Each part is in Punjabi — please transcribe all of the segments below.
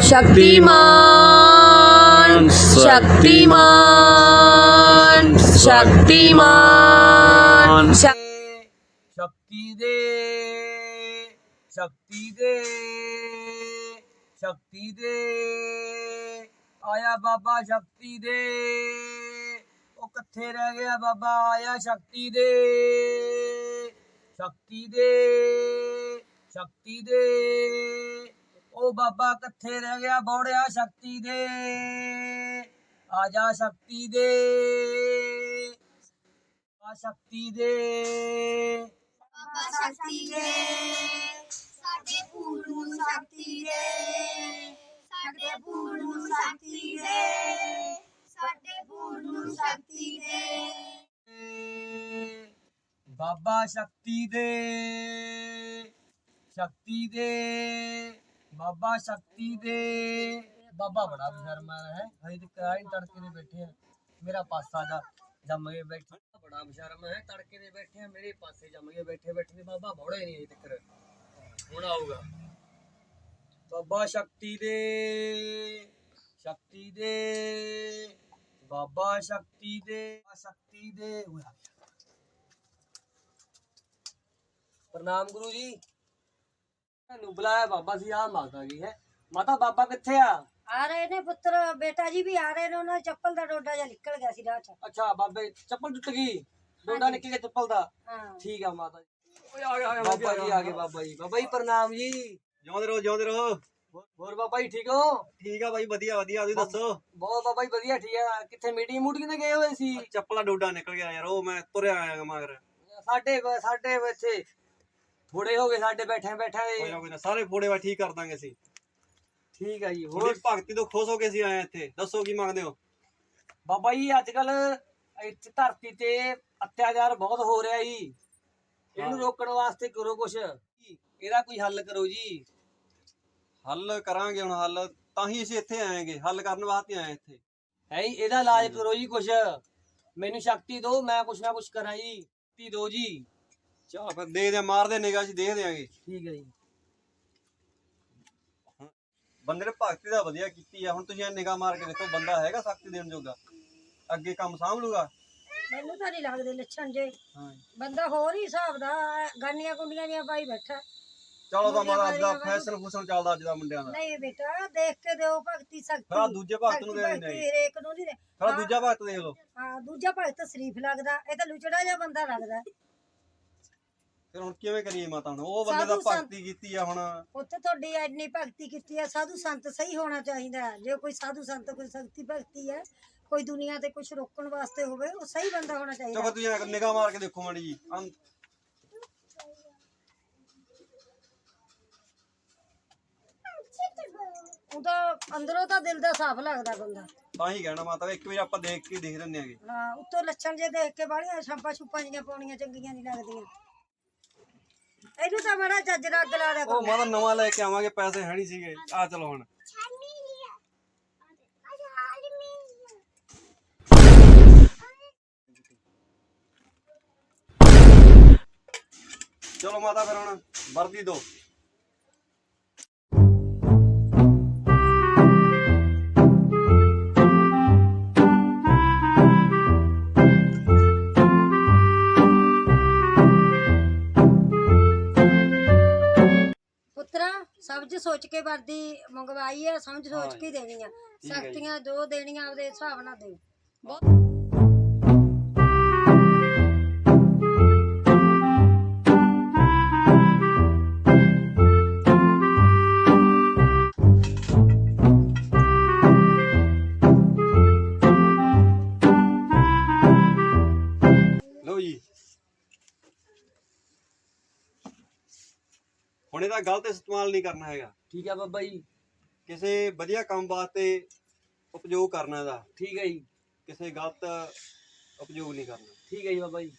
ਸ਼ਕਤੀਮਾਨ ਸ਼ਕਤੀਮਾਨ ਸ਼ਕਤੀਮਾਨ ਸ਼ਕ- ਸ਼ਕਤੀ ਦੇ ਸ਼ਕਤੀ ਦੇ ਸ਼ਕਤੀ ਦੇ ਆਇਆ ਬਾਬਾ ਸ਼ਕਤੀ ਦੇ ਉਹ ਕਿੱਥੇ ਰਹਿ ਗਿਆ ਬਾਬਾ ਆਇਆ ਸ਼ਕਤੀ ਦੇ ਸ਼ਕਤੀ ਦੇ ਸ਼ਕਤੀ ਦੇ ਉਹ ਬਾਬਾ ਕਿੱਥੇ ਰਹਿ ਗਿਆ ਬੌੜਿਆ ਸ਼ਕਤੀ ਦੇ। ਆ ਜਾ ਸ਼ਕਤੀ ਦੇ। ਆ ਸ਼ਕਤੀ ਦੇ। ਬਾਬਾ ਸ਼ਕਤੀ ਦੇ। ਸਾਡੇ ਫੂਲ ਨੂੰ ਸ਼ਕਤੀ ਦੇ। ਸਾਡੇ ਫੂਲ ਨੂੰ ਸ਼ਕਤੀ ਦੇ। ਸਾਡੇ ਫੂਲ ਨੂੰ ਸ਼ਕਤੀ ਦੇ। ਬਾਬਾ ਸ਼ਕਤੀ ਦੇ। ਸ਼ਕਤੀ ਦੇ। ਬਾਬਾ ਸ਼ਕਤੀ ਦੇ। ਬਾਬਾ ਬੜਾ ਬਸ਼ਰਮਾ ਹੈ। ਹਜੇ ਤੱਕ ਆਈ ਤੜਕੇ ਦੇ ਬੈਠੇ ਆ ਮੇਰਾ ਪਾਸਾ ਜਾ ਜੰਮ ਕੇ ਬੈਠੇ। ਬੜਾ ਬਸ਼ਰਮਾ ਹੈ। ਤੜਕੇ ਦੇ ਬੈਠੇ ਆ ਮੇਰੇ ਪਾਸੇ ਜੰਮ ਕੇ ਬੈਠੇ ਬੈਠੇ ਤੇ ਬਾਬਾ ਬੋੜੇ ਨਹੀਂ ਹਜੇ ਤੱਕ। ਹੁਣ ਆਊਗਾ। ਬਾਬਾ ਸ਼ਕਤੀ ਦੇ। ਸ਼ਕਤੀ ਦੇ। ਬਾਬਾ ਸ਼ਕਤੀ ਦੇ। ਸ਼ਕਤੀ ਦੇ। ਪ੍ਰਣਾਮ ਗੁਰੂ ਜੀ। ਤੁਹਾਨੂੰ ਬੁਲਾਇਆ ਬਾਬਾ ਸੀ ਆ ਮਾਤਾ ਜੀ ਹੈ। ਮਾਤਾ ਬਾਬਾ ਕਿੱਥੇ ਆ? ਆ ਰਹੇ ਨੇ ਪੁੱਤਰ ਬੇਟਾ ਜੀ ਵੀ ਆ ਰਹੇ ਨੇ ਉਹਨਾਂ ਦੀ ਚੱਪਲ ਦਾ ਡੋਡਾ ਜਿਹਾ ਨਿਕਲ ਗਿਆ ਸੀ ਰਾਹ ਚ। ਅੱਛਾ ਬਾਬੇ ਚੱਪਲ ਟੁੱਟ ਗਈ? ਡੋਡਾ ਨਿਕਲ ਗਿਆ ਚੱਪਲ ਦਾ? ਹਾਂ। ਠੀਕ ਆ ਮਾਤਾ ਜੀ। ਓਏ ਆ ਗਿਆ ਬਾਬਾ ਜੀ ਆ ਗਏ ਬਾਬਾ ਜੀ। ਬਾਬਾ ਜੀ ਪ੍ਰਣਾਮ ਜੀ। ਜਿਉਂਦੇ ਰਹੋ ਜਿਉਂਦੇ ਰਹੋ। ਹੋਰ ਬਾਬਾ ਜੀ ਠੀਕ ਹੋ? ਠੀਕ ਆ ਬਾਈ ਵਧੀਆ ਵਧੀਆ। ਤੁਸੀਂ ਦੱਸੋ? ਬਹੁਤ ਬਾਬਾ ਜੀ ਵਧੀਆ ਠੀਕ ਆ। ਕਿੱਥੇ ਮੀਟਿੰਗ ਮੂਟਿੰਗ ਤੇ ਗਏ ਹੋਏ ਸੀ? ਚੱਪਲਾ ਡੋਡਾ ਨਿਕਲ ਗਿਆ ਯਾਰ ਉਹ ਮੈਂ ਤੁਰਿਆ ਆਇਆ ਮਗਰ। ਸਾਡੇ ਸਾਡੇ ਇੱਥੇ ਥੋੜੇ ਹੋ ਗਏ ਸਾਡੇ ਬੈਠੇ ਬੈਠੇ। ਕੋਈ ਨਾ ਕੋਈ ਨਾ ਸਾਰੇ ਫੋੜੇ ਵਾ ਠੀਕ ਕਰ ਦਾਂਗੇ ਅਸੀਂ। ਠੀਕ ਆ ਜੀ ਹੋਰ? ਥੋੜੀ ਭਗਤੀ ਤੋਂ ਖੁਸ਼ ਹੋ ਕੇ ਅਸੀਂ ਆਏ ਇੱਥੇ। ਦੱਸੋ ਕੀ ਮੰਗਦੇ ਹੋ? ਬਾਬਾ ਜੀ ਅੱਜ ਕੱਲ ਇੱਥੇ ਧਰਤੀ ਤੇ ਅਤਿਆਚਾਰ ਬਹੁਤ ਹੋ ਰਿਹਾ ਜੀ। ਇਹਨੂੰ ਹਾਂ। ਰੋਕਣ ਵਾਸਤੇ ਕਰੋ ਕੁਛ। ਇਹਦਾ ਕੋਈ ਹੱਲ ਕਰੋ ਜੀ। ਹੱਲ ਕਰਾਂਗੇ ਹੁਣ ਹੱਲ ਤਾਂ ਹੀ ਅਸੀਂ ਇੱਥੇ ਆਏਗੇ। ਹੱਲ ਕਰਨ ਵਾਸਤੇ ਆਏ ਇੱਥੇ। ਹੈ ਜੀ ਇਹਦਾ ਇਲਾਜ ਕਰੋ ਜੀ ਕੁਛ। ਮੈਨੂੰ ਸ਼ਕਤੀ ਦਿਓ ਮੈਂ ਕੁਛ ਨਾ ਕੁਛ ਕਰਾਂ ਜੀ। ਸ਼ਕਤੀ ਦਿਓ ਜੀ। ਚਾ ਫਿਰ ਦੇ ਦੇ ਮਾਰਦੇ ਨਿਗਾਹ ਜੀ ਦੇਖ ਦਿਆਂਗੇ। ਠੀਕ ਹੈ ਜੀ। ਬੰਦੇ ਨੇ ਭਗਤੀ ਦਾ ਵਧੀਆ ਕੀਤੀ ਆ ਹੁਣ ਤੁਸੀਂ ਇਹ ਨਿਗਾਹ ਮਾਰ ਕੇ ਦੇਖੋ ਬੰਦਾ ਹੈਗਾ ਸ਼ਕਤੀ ਦੇਣ ਜੋਗਾ। ਅੱਗੇ ਕੰਮ ਸਾਂਭ ਲੂਗਾ ਮੈਨੂੰ ਤਾਂ ਨਹੀਂ ਲੱਗਦੇ ਲੱਛਣ ਜੇ। ਹਾਂ। ਬੰਦਾ ਹੋਰ ਹੀ ਹਿਸਾਬ ਦਾ ਗਾਨੀਆਂ ਕੁੰਡੀਆਂ ਜਿਹਾ ਪਾਈ ਬੈਠਾ। ਚਲੋ ਤਾਂ ਮਾਰਾ ਅੱਜ ਦਾ ਫੈਸ਼ਨ ਫੂਸ਼ਨ ਚੱਲਦਾ ਅੱਜ ਦਾ ਮੁੰਡਿਆਂ ਦਾ। ਨਹੀਂ ਬੇਟਾ ਦੇਖ ਕੇ ਦਿਓ ਭਗਤੀ ਫਿਰ ਆਹ ਸ਼ਕਤੀ ਦੂਜੇ ਭਗਤ ਨੂੰ ਸ਼ਕਤੀ, ਦੇ ਦਿੰਦੇ ਭਗਤੀ ਹਰੇਕ ਨੂੰ ਨਹੀਂ ਦੇ ਫਿਰ ਆਹ ਦੂਜਾ ਭਗਤ ਦੇਖ ਲਓ। ਹਾਂ ਦੂਜਾ ਭਗਤ ਸ਼ਰੀਫ ਲੱਗਦਾ ਇਹ ਤਾਂ ਲੁਚੜਾ ਜਿਹਾ ਬੰਦਾ ਲੱਗਦਾ। ਫਿਰ ਹੁਣ ਕਿਵੇਂ ਕਰੀਏ ਮਾਤਾ ਹੁਣ ਉਹ ਬੰਦੇ ਦਾ ਸਾਧੂ ਸੰਤ- ਭਗਤੀ ਕੀਤੀ ਆ ਹੁਣ। ਉੱਥੇ ਤੁਹਾਡੀ ਐਨੀ ਭਗਤੀ ਕੀਤੀ ਹੈ ਸਾਧੂ ਸੰਤ ਸਹੀ ਹੋਣਾ ਚਾਹੀਦਾ ਹੈ। ਜੇ ਕੋਈ ਸਾਧੂ ਸੰਤ ਕੋਈ ਸ਼ਕਤੀ ਭਗਤੀ ਹੈ ਕੋਈ ਦੁਨੀਆ ਤੇ ਕੁਝ ਰੋਕਣ ਵਾਸਤੇ ਹੋਵੇ ਉਹ ਸਹੀ ਬੰਦਾ ਹੋਣਾ ਚਾਹੀਦਾ ਚਲੋ ਤੁਸੀਂ ਨਿਗਾਹ ਮਾਰ ਕੇ ਦੇਖੋ ਮਾੜੀ ਜੀ। ਅੰ- ਉਹ ਤਾਂ ਅੰਦਰੋਂ ਤਾਂ ਦਿਲ ਦਾ ਸਾਫ਼ ਲੱਗਦਾ ਬੰਦਾ। ਤਾਂ ਹੀ ਕਹਿਣਾ ਮਾਤਾ ਇੱਕ ਵਾਰ ਆਪਾਂ ਦੇਖ ਕੇ ਦੇਖ ਲੈਂਦੇ ਆਂਗੇ ਹਾਂ ਉੱਤੋਂ ਲੱਛਣ ਜੇ ਦੇਖ ਕੇ ਬਾਹਲੀਆਂ ਛਾਪਾਂ ਛੁਪਾਂ ਜੀਆਂ ਪਾਉਣੀਆਂ ਚੰਗੀਆਂ ਨਹੀਂ ਲੱਗਦੀਆਂ। ਇਹਨੂੰ ਤਾਂ ਬੜਾ ਚੱਜ ਦਾ ਅੱਗ ਲਾ ਉਹ ਮਾਤਾ ਨਵਾਂ ਲੈ ਕੇ ਆਵਾਂਗੇ ਪੈਸੇ ਹੈ ਨਹੀਂ ਸੀਗੇ। ਆ ਚਲੋ ਹੁਣ। ਚਲੋ ਮਾਤਾ ਫਿਰ ਹੁਣ ਵਰਦੀ ਦੋ। ਸੋਚ ਕੇ ਵਰਦੀ ਮੰਗਵਾਈ ਹੈ ਸਮਝ ਸੋਚ ਕੇ ਹੀ ਦੇਣੀ ਆ। ਜੀ। ਸਖਤੀਆਂ ਦੋ ਦੇਣੀਆਂ ਉਹਦੇ ਹਿਸਾਬ ਨਾਲ ਦਿਓ। ਲਓ ਇਹਦਾ ਗਲਤ ਇਸਤੇਮਾਲ ਨਹੀਂ ਕਰਨਾ ਹੈਗਾ। ਠੀਕ ਆ ਬਾਬਾ ਜੀ। ਕਿਸੇ ਵਧੀਆ ਕੰਮ ਵਾਸਤੇ ਉਪਯੋਗ ਕਰਨਾ ਇਹਦਾ। ਠੀਕ ਹੈ ਜੀ। ਕਿਸੇ ਗਲਤ ਉਪਯੋਗ ਨਹੀਂ ਕਰਨਾ। ਠੀਕ ਹੈ ਜੀ ਬਾਬਾ ਜੀ।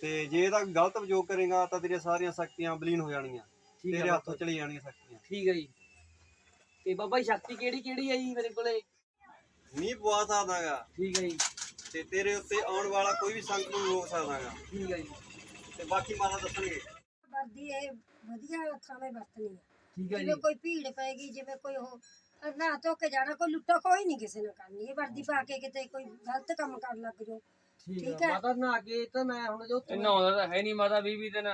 ਤੇ ਜੇ ਇਹਦਾ ਗਲਤ ਉਪਯੋਗ ਕਰੇਗਾ ਤਾਂ ਤੇਰੀਆਂ ਸਾਰੀਆਂ ਸ਼ਕਤੀਆਂ ਬਲੀਨ ਹੋ ਜਾਣਗੀਆਂ ਠੀਕ ਤੇਰੇ ਹੱਥੋਂ ਚਲੀ ਜਾਣਗੀਆਂ ਸ਼ਕਤੀਆਂ। ਠੀਕ ਹੈ ਜੀ। ਤੇ ਬਾਬਾ ਜੀ ਸ਼ਕਤੀ ਕਿਹੜੀ ਕਿਹੜੀ ਹੈ ਜੀ ਮੇਰੇ ਕੋਲੇ? ਮੀਂਹ ਪਵਾ ਸਕਦਾਗਾ ਠੀਕ ਹੈ ਜੀ। ਤੇ ਤੇਰੇ ਉੱਤੇ ਆਉਣ ਵਾਲਾ ਕੋਈ ਵੀ ਸੰਕਟ ਨੂੰ ਰੋਕ ਸਕਦਾਗਾ ਠੀਕ ਹੈ ਜੀ। ਤੇ ਬਾਕੀ ਮਾਤਾ ਦੱਸਣਗੇ। ਵਰਦੀ ਇਹ ਵਧੀਆ ਥਾਵੇਂ ਵਰਤਣੀ ਹੈ ਠੀਕ ਹੈ ਜੀ। ਜਿਵੇਂ ਕੋਈ ਭੀੜ ਪੈ ਗਈ ਜਿਵੇਂ ਕੋਈ ਉਹ ਨਾ ਧੋ ਕੇ ਜਾਣਾ ਕੋਈ ਲੁੱਟਾ ਕੋਈ ਨਹੀਂ ਕਿਸੇ ਨੇ ਕਰਨੀ। ਇਹ ਵਰਦੀ ਪਾ ਕੇ ਕਿਤੇ ਕੋਈ ਗਲਤ ਕੰਮ ਕਰਨ ਲੱਗ ਜਾਓ। ਠੀਕ ਠੀਕ ਹੈ ਹੈ। ਮਾਤਾ ਨਾ ਕੇ ਤਾਂ ਮੈਂ ਹੁਣ ਜੋ ਨਹਾਉਂਦਾ ਤਾਂ ਹੈ ਨਹੀਂ ਮਾਤਾ 20 20 ਦਿਨ।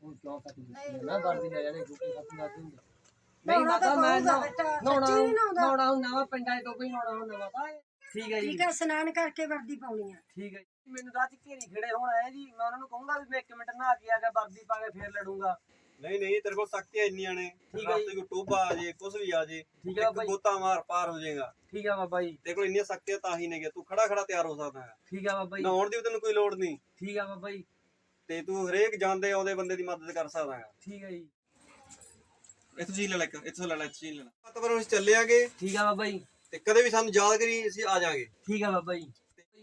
ਹੁਣ ਕਿਉਂ ਕੱਟ ਨਾ ਵਰਦੀ ਲੈ ਜਾਣੇ ਕਿਉਂਕਿ ਹੱਥ ਲੱਗ ਹੁੰਦੇ ਨਹਾਉਣਾ ਤਾਂ ਪਊਗਾ ਬੇਟਾ, ਨਹਾਉਣਾ ਸੱਚੀ ਨੀ ਨਹਾਉਂਦਾ। ਨਹਾਉਣਾ ਹੁਣ ਨਵਾਂ ਪਿੰਡਾਂ ਤੋਂ ਕੋਈ ਨਹਾਉਣਾ ਹੁੰਦਾ ਮਾਤਾ ਠੀਕ ਹੈ ਜੀ। ਠੀਕ ਹੈ ਇਸ਼ਨਾਨ ਕਰਕੇ ਵਰਦੀ ਪਾਉਣੀ ਆ। ਠੀਕ ਹੈ ਮੈਨੂੰ ਤਾਂ ਅੱਜ ਘੇਰੀ ਖੜੇ ਹੋਣਾ ਹੈ ਜੀ। ਮੈਂ ਉਹਨਾਂ ਨੂੰ ਕਹੂੰਗਾ ਵੀ ਮੈਂ 1 ਮਿੰਟ ਕੇ ਆ ਕੇ ਵਰਦੀ ਪਾ ਕੇ ਫੇਰ ਲੜੂੰਗਾ। ਨਹੀਂ ਨਹੀਂ ਤੇਰੇ ਕੋਲ ਸ਼ਕਤੀਆਂ ਇੰਨੀਆਂ ਨੇ। ਠੀਕ ਹੈ ਰਸਤੇ ਕੋਈ ਟੋਬਾ ਆ ਜੇ ਕੁਝ ਵੀ ਆ ਜੇ ਠੀਕ ਹੈ ਇੱਕ ਬਾਈ। ਗੋਤਾ ਮਾਰ ਪਾਰ ਹੋ ਜਾਏਗਾ। ਠੀਕ ਹੈ ਬਾਬਾ ਜੀ। ਤੇਰੇ ਕੋਲ ਇੰਨੀਆਂ ਸ਼ਕਤੀਆਂ ਤਾਂ ਹੀ ਨੇਗੇ। ਤੂੰ ਖੜਾ ਖੜਾ ਤਿਆਰ ਹੋ ਸਕਦਾ ਹੈ। ਠੀਕ ਹੈ ਬਾਬਾ ਜੀ। ਨਹਾਉਣ ਦੀ ਵੀ ਤੈਨੂੰ ਕੋਈ ਲੋੜ ਨਹੀਂ। ਠੀਕ ਹੈ ਬਾਬਾ ਜੀ। ਤੇ ਤੂੰ ਹਰੇਕ ਜਾਂਦੇ ਆਉਂਦੇ ਬੰਦੇ ਦੀ ਮਦਦ ਕਰ ਸਕਦਾ ਹੈ। ਠੀਕ ਹੈ ਜੀ। ਇੱਥੋਂ ਜੀ ਲੈ ਲੈ ਇੱਕ, ਇੱਥੋਂ ਲੈ ਲੈ ਇੱਥੋਂ ਜੀ ਲੈ ਲੈ। ਪਤਾ ਪਰ ਅਸੀਂ ਚੱਲਿਆਂਗੇ ਠੀਕ ਹੈ ਬਾਬਾ ਜੀ। ਤੇ ਕਦੇ ਵੀ ਸਾਨੂੰ ਯਾਦ ਕਰੀ ਅਸੀਂ ਆ ਜਾਾਂਗੇ। ਠੀਕ ਹੈ ਬਾਬਾ ਜੀ।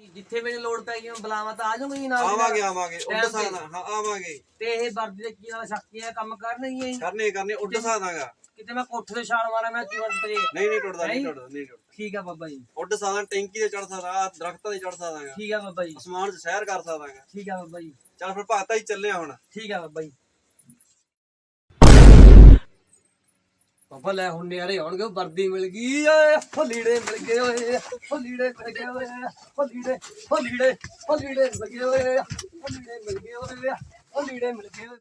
ਜਿੱਥੇ ਮੈਨੂੰ ਲੋੜ ਪੈ ਗਈ ਮੈਂ ਬੁਲਾਵਾਂ ਤਾਂ ਆ ਜਾਊਂਗਾ ਜੀ ਨਾਲ ਦੀ ਨਾਲ। ਆਵਾਂਗੇ ਆਵਾਂਗੇ ਉੱਡ Time ਤੇ। ਸਕਦਾ ਹਾਂ ਆਵਾਂਗੇ। ਤੇ ਇਹ ਵਰਦੀ ਦੇ ਕੀ ਨਾਲ ਸ਼ਕਤੀਆਂ ਕੰਮ ਕਰਨਗੀਆਂ ਜੀ। ਕਰਨੇ ਕਰਨੇ ਉੱਡ ਸਕਦਾਗਾ ਕਿਤੇ ਮੈਂ ਕੋਠੇ ਤੇ ਛਾਲ ਮਾਰਾਂ ਮੈਂ ਜੀਵਨ ਤੇ? ਨਹੀਂ ਨਹੀਂ ਟੁੱਟਦਾ ਨਹੀਂ ਨਹੀਂ? ਟੁੱਟਦਾ ਨਹੀਂ ਟੁੱਟਦਾ। ਠੀਕ ਹੈ ਬਾਬਾ ਜੀ। ਉੱਡ ਸਕਦਾ ਟੈਂਕੀ ਤੇ ਚੜ ਸਕਦਾ ਆਹ ਦਰਖਤਾਂ ਤੇ ਚੜ ਸਕਦਾਗਾ ਠੀਕ ਹੈ ਬਾਬਾ ਜੀ। ਅਸਮਾਨ 'ਚ ਸੈਰ ਕਰ ਸਕਦਾਗਾ ਠੀਕ ਹੈ ਬਾਬਾ ਜੀ। ਚੱਲ ਫਿਰ ਭਾਤਾ ਹੀ ਚੱਲਿਆ ਹੁਣ। ਠੀਕ ਹੈ ਬਾਬਾ ਜੀ। ਬਾਬਾ ਲੈ ਹੁਣ ਨਿਆਰੇ ਆਉਣਗੇ ਵਰਦੀ ਮਿਲ ਗਈ ਓਏ ਉਹ ਮਿਲ ਗਏ ਓਏ ਉਹ ਮਿਲ ਗਏ ਓਏ ਉਹ ਲੀੜੇ ਉਹ ਲੀੜੇ ਮਿਲ ਗਏ ਓਏ ਉਹ ਲੀੜੇ ਮਿਲ ਗਏ ਓਏ ਉਹ ਲੀੜੇ ਮਿਲ ਗਏ ਓਏ।